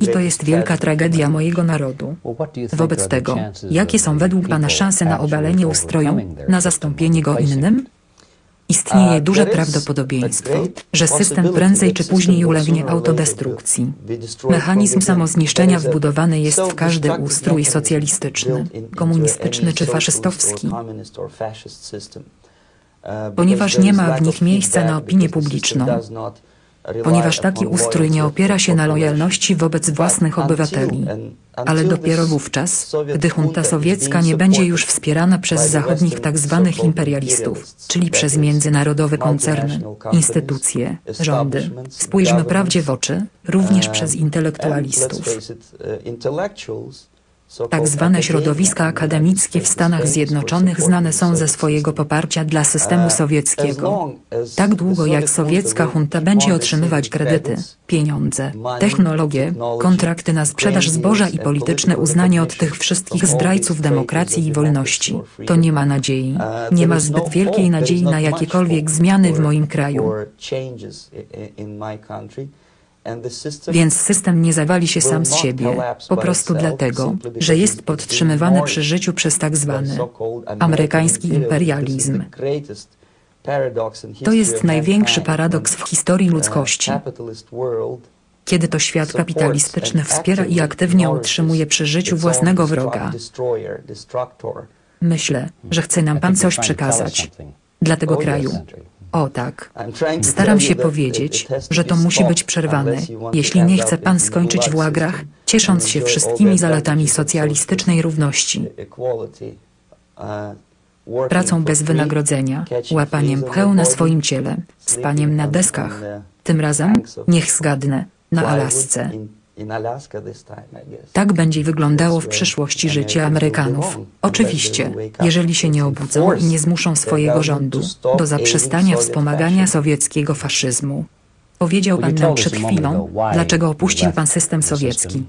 I to jest wielka tragedia mojego narodu. Wobec tego, jakie są według Pana szanse na obalenie ustroju, na zastąpienie go innym? Istnieje duże prawdopodobieństwo, że system prędzej czy później ulegnie autodestrukcji. Mechanizm samozniszczenia wbudowany jest w każdy ustrój socjalistyczny, komunistyczny czy faszystowski. Ponieważ nie ma w nich miejsca na opinię publiczną, ponieważ taki ustrój nie opiera się na lojalności wobec własnych obywateli. Ale dopiero wówczas, gdy junta sowiecka nie będzie już wspierana przez zachodnich tzw. Tak imperialistów, czyli przez międzynarodowe koncerny, instytucje, rządy, spójrzmy prawdzie w oczy, również przez intelektualistów. Tak zwane środowiska akademickie w Stanach Zjednoczonych znane są ze swojego poparcia dla systemu sowieckiego. Tak długo jak sowiecka junta będzie otrzymywać kredyty, pieniądze, technologie, kontrakty na sprzedaż zboża i polityczne uznanie od tych wszystkich zdrajców demokracji i wolności, to nie ma nadziei. Nie ma zbyt wielkiej nadziei na jakiekolwiek zmiany w moim kraju. Więc system nie zawali się sam z siebie, po prostu dlatego, że jest podtrzymywany przy życiu przez tak zwany amerykański imperializm. To jest największy paradoks w historii ludzkości. Kiedy to świat kapitalistyczny wspiera i aktywnie utrzymuje przy życiu własnego wroga. Myślę, że chce nam Pan coś przekazać dla tego kraju. O tak. Staram się powiedzieć, że to musi być przerwane, jeśli nie chce pan skończyć w łagrach, ciesząc się wszystkimi zaletami socjalistycznej równości. Pracą bez wynagrodzenia, łapaniem pcheł na swoim ciele, spaniem na deskach. Tym razem, niech zgadnę, na Alasce. Tak będzie wyglądało w przyszłości życie Amerykanów. Oczywiście, jeżeli się nie obudzą i nie zmuszą swojego rządu do zaprzestania wspomagania sowieckiego faszyzmu. Powiedział pan nam przed chwilą, dlaczego opuścił pan system sowiecki.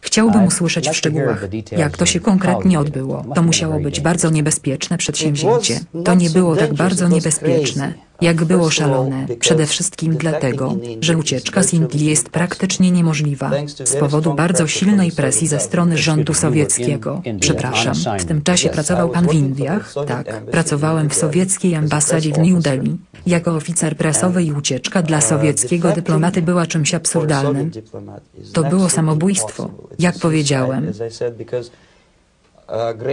Chciałbym usłyszeć w szczegółach, jak to się konkretnie odbyło. To musiało być bardzo niebezpieczne przedsięwzięcie. To nie było tak bardzo niebezpieczne, jak było szalone, przede wszystkim dlatego, że ucieczka z Indii jest praktycznie niemożliwa, z powodu bardzo silnej presji ze strony rządu sowieckiego. Przepraszam, w tym czasie pracował pan w Indiach? Tak, pracowałem w sowieckiej ambasadzie w New Delhi. Jako oficer prasowy i ucieczka dla sowieckiego dyplomaty była czymś absurdalnym. To było samobójstwo, jak powiedziałem.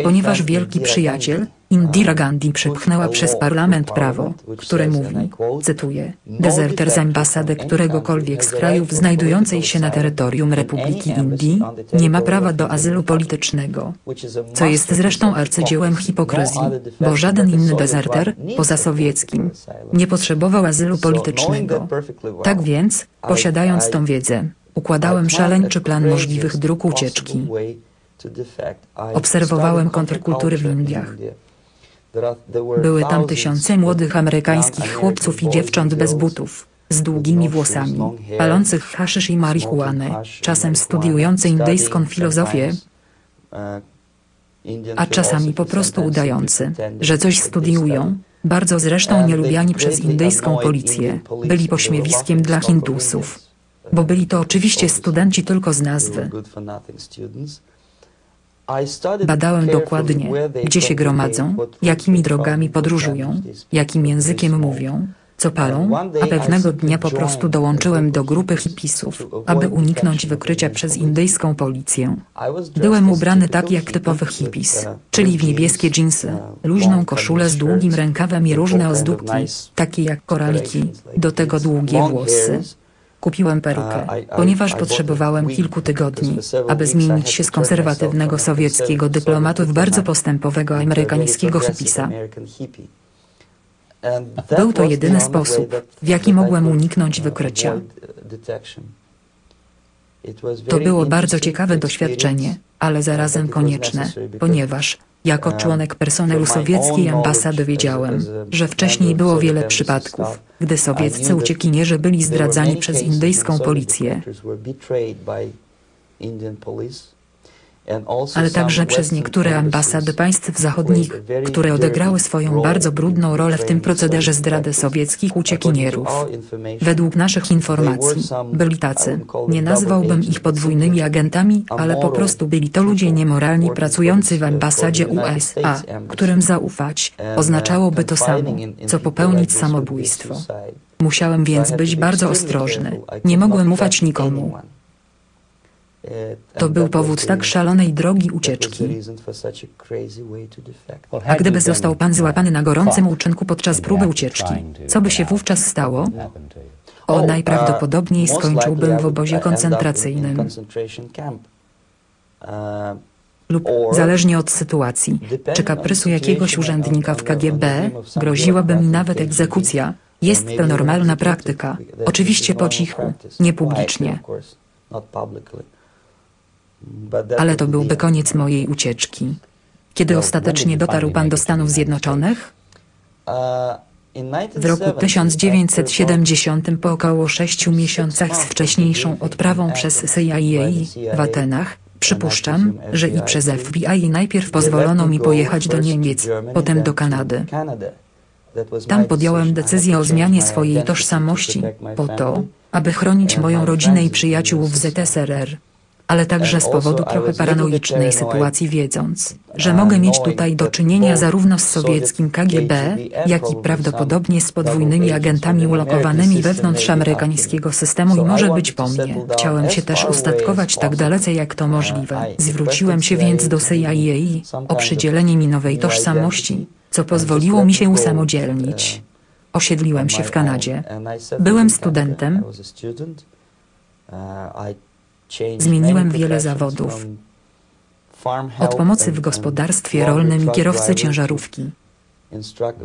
Ponieważ wielki przyjaciel, Indira Gandhi przepchnęła przez parlament prawo, które mówi, cytuję, dezerter z ambasady któregokolwiek z krajów znajdującej się na terytorium Republiki Indii nie ma prawa do azylu politycznego, co jest zresztą arcydziełem hipokryzji, bo żaden inny dezerter, poza sowieckim, nie potrzebował azylu politycznego. Tak więc, posiadając tą wiedzę, układałem szaleńczy plan możliwych dróg ucieczki. Obserwowałem kontrkultury w Indiach. Były tam tysiące młodych amerykańskich chłopców i dziewcząt bez butów, z długimi włosami, palących haszysz i marihuanę, czasem studiujące indyjską filozofię, a czasami po prostu udający, że coś studiują, bardzo zresztą nielubiani przez indyjską policję, byli pośmiewiskiem dla Hindusów, bo byli to oczywiście studenci tylko z nazwy. Badałem dokładnie, gdzie się gromadzą, jakimi drogami podróżują, jakim językiem mówią, co palą, a pewnego dnia po prostu dołączyłem do grupy hipisów, aby uniknąć wykrycia przez indyjską policję. Byłem ubrany tak jak typowy hipis, czyli w niebieskie dżinsy, luźną koszulę z długim rękawem i różne ozdóbki, takie jak koraliki, do tego długie włosy. Kupiłem perukę, ponieważ potrzebowałem kilku tygodni, aby zmienić się z konserwatywnego sowieckiego dyplomatu w bardzo postępowego amerykańskiego hipisa. Był to jedyny sposób, w jaki mogłem uniknąć wykrycia. To było bardzo ciekawe doświadczenie, ale zarazem konieczne, ponieważ jako członek personelu sowieckiej ambasady wiedziałem, że wcześniej było wiele przypadków, gdy sowieccy uciekinierzy byli zdradzani przez indyjską policję. Ale także przez niektóre ambasady państw zachodnich, które odegrały swoją bardzo brudną rolę w tym procederze zdrady sowieckich uciekinierów. Według naszych informacji, byli tacy, nie nazwałbym ich podwójnymi agentami, ale po prostu byli to ludzie niemoralni pracujący w ambasadzie USA, którym zaufać, oznaczałoby to samo, co popełnić samobójstwo. Musiałem więc być bardzo ostrożny, nie mogłem ufać nikomu. To był powód tak szalonej drogi ucieczki. A gdyby został pan złapany na gorącym uczynku podczas próby ucieczki, co by się wówczas stało? O, najprawdopodobniej skończyłbym w obozie koncentracyjnym. Lub, zależnie od sytuacji, czy kaprysu jakiegoś urzędnika w KGB, groziłaby mi nawet egzekucja. Jest to normalna praktyka, oczywiście po cichu, nie publicznie. Ale to byłby koniec mojej ucieczki. Kiedy ostatecznie dotarł pan do Stanów Zjednoczonych? W roku 1970 po około sześciu miesiącach z wcześniejszą odprawą przez CIA w Atenach, przypuszczam, że i przez FBI najpierw pozwolono mi pojechać do Niemiec, potem do Kanady. Tam podjąłem decyzję o zmianie swojej tożsamości, po to, aby chronić moją rodzinę i przyjaciół w ZSRR ale także z powodu trochę paranoicznej sytuacji wiedząc, że mogę mieć tutaj do czynienia zarówno z sowieckim KGB, jak i prawdopodobnie z podwójnymi agentami ulokowanymi wewnątrz amerykańskiego systemu i może być po mnie. Chciałem się też ustatkować tak dalece jak to możliwe. Zwróciłem się więc do CIA o przydzielenie mi nowej tożsamości, co pozwoliło mi się usamodzielnić. Osiedliłem się w Kanadzie. Byłem studentem. Zmieniłem wiele zawodów. Od pomocy w gospodarstwie rolnym i kierowcy ciężarówki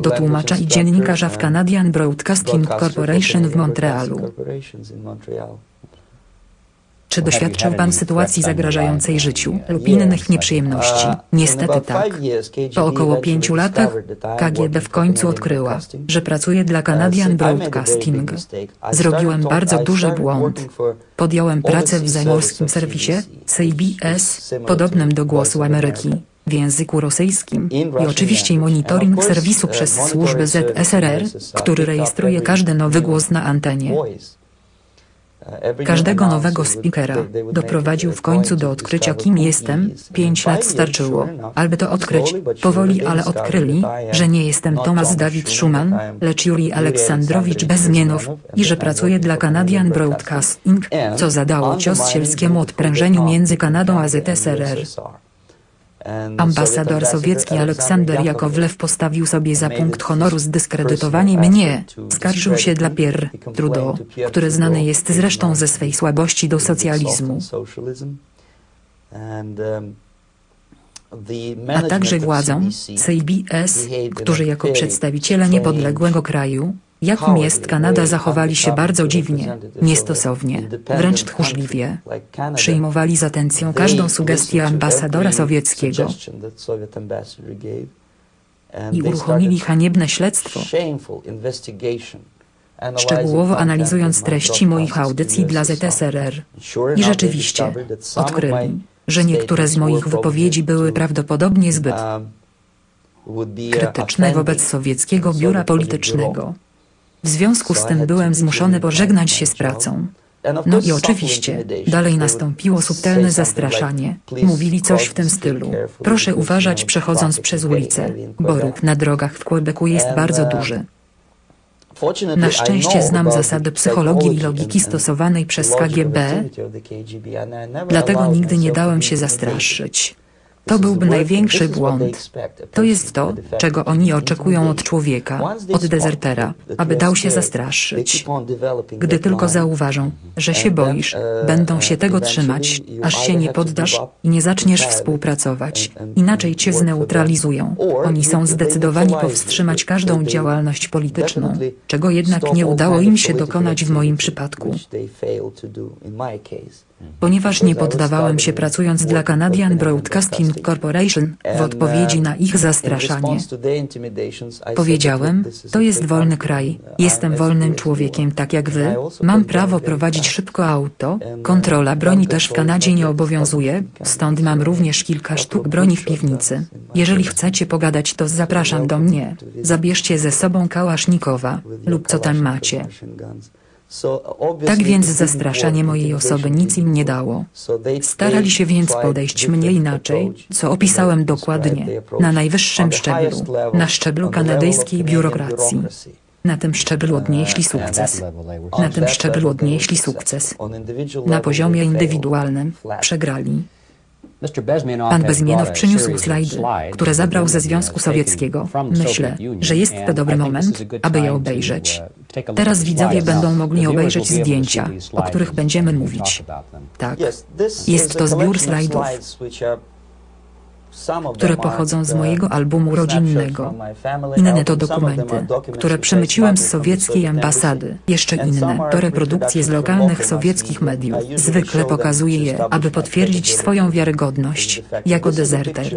do tłumacza i dziennikarza w Canadian Broadcasting Corporation w Montrealu. Czy doświadczył Pan sytuacji zagrażającej życiu lub innych nieprzyjemności? Niestety tak. Po około pięciu latach KGB w końcu odkryła, że pracuje dla Canadian Broadcasting. Zrobiłem bardzo duży błąd. Podjąłem pracę w zamorskim serwisie CBS, podobnym do Głosu Ameryki w języku rosyjskim i oczywiście monitoring serwisu przez służby ZSRR, który rejestruje każdy nowy głos na antenie. Każdego nowego speakera doprowadził w końcu do odkrycia, kim jestem. Pięć lat starczyło, aby to odkryć. Powoli, ale odkryli, że nie jestem Thomas David Schumann, lecz Juri Aleksandrowicz Bezmienow i że pracuję dla Canadian Broadcasting, co zadało cios sielskiemu odprężeniu między Kanadą a ZSRR. Ambasador sowiecki Aleksander Jakowlew postawił sobie za punkt honoru zdyskredytowanie mnie. Skarżył się dla Pierre Trudeau, który znany jest zresztą ze swej słabości do socjalizmu. A także władzom CBS, którzy jako przedstawiciele niepodległego kraju jakim jest Kanada, zachowali się bardzo dziwnie, niestosownie, wręcz tchórzliwie. Przyjmowali z atencją każdą sugestię ambasadora sowieckiego i uruchomili haniebne śledztwo, szczegółowo analizując treści moich audycji dla ZSRR. I rzeczywiście, odkryli, że niektóre z moich wypowiedzi były prawdopodobnie zbyt krytyczne wobec sowieckiego biura politycznego. W związku z tym byłem zmuszony pożegnać się z pracą. No i oczywiście, dalej nastąpiło subtelne zastraszanie. Mówili coś w tym stylu. Proszę uważać przechodząc przez ulicę, bo ruch na drogach w Quebecu jest bardzo duży. Na szczęście znam zasady psychologii i logiki stosowanej przez KGB, dlatego nigdy nie dałem się zastraszyć. To byłby największy błąd. To jest to, czego oni oczekują od człowieka, od dezertera, aby dał się zastraszyć. Gdy tylko zauważą, że się boisz, będą się tego trzymać, aż się nie poddasz i nie zaczniesz współpracować. Inaczej cię zneutralizują. Oni są zdecydowani powstrzymać każdą działalność polityczną, czego jednak nie udało im się dokonać w moim przypadku. Ponieważ nie poddawałem się pracując dla Canadian Broadcasting Corporation w odpowiedzi na ich zastraszanie. Powiedziałem, to jest wolny kraj, jestem wolnym człowiekiem tak jak wy, mam prawo prowadzić szybko auto, kontrola broni też w Kanadzie nie obowiązuje, stąd mam również kilka sztuk broni w piwnicy. Jeżeli chcecie pogadać to zapraszam do mnie, zabierzcie ze sobą kałasznikowa, lub co tam macie. Tak więc zastraszanie mojej osoby nic im nie dało. Starali się więc podejść mnie inaczej, co opisałem dokładnie, na najwyższym szczeblu, na szczeblu kanadyjskiej biurokracji. Na tym szczeblu odnieśli sukces. Na tym szczeblu odnieśli sukces. Na poziomie indywidualnym przegrali. Pan Bezmienow przyniósł slajdy, które zabrał ze Związku Sowieckiego. Myślę, że jest to dobry moment, aby je obejrzeć. Teraz widzowie będą mogli obejrzeć zdjęcia, o których będziemy mówić. Tak, Jest to zbiór slajdów, które pochodzą z mojego albumu rodzinnego. Inne to dokumenty, które przemyciłem z sowieckiej ambasady. Jeszcze inne to reprodukcje z lokalnych sowieckich mediów. Zwykle pokazuję je, aby potwierdzić swoją wiarygodność, jako dezerter.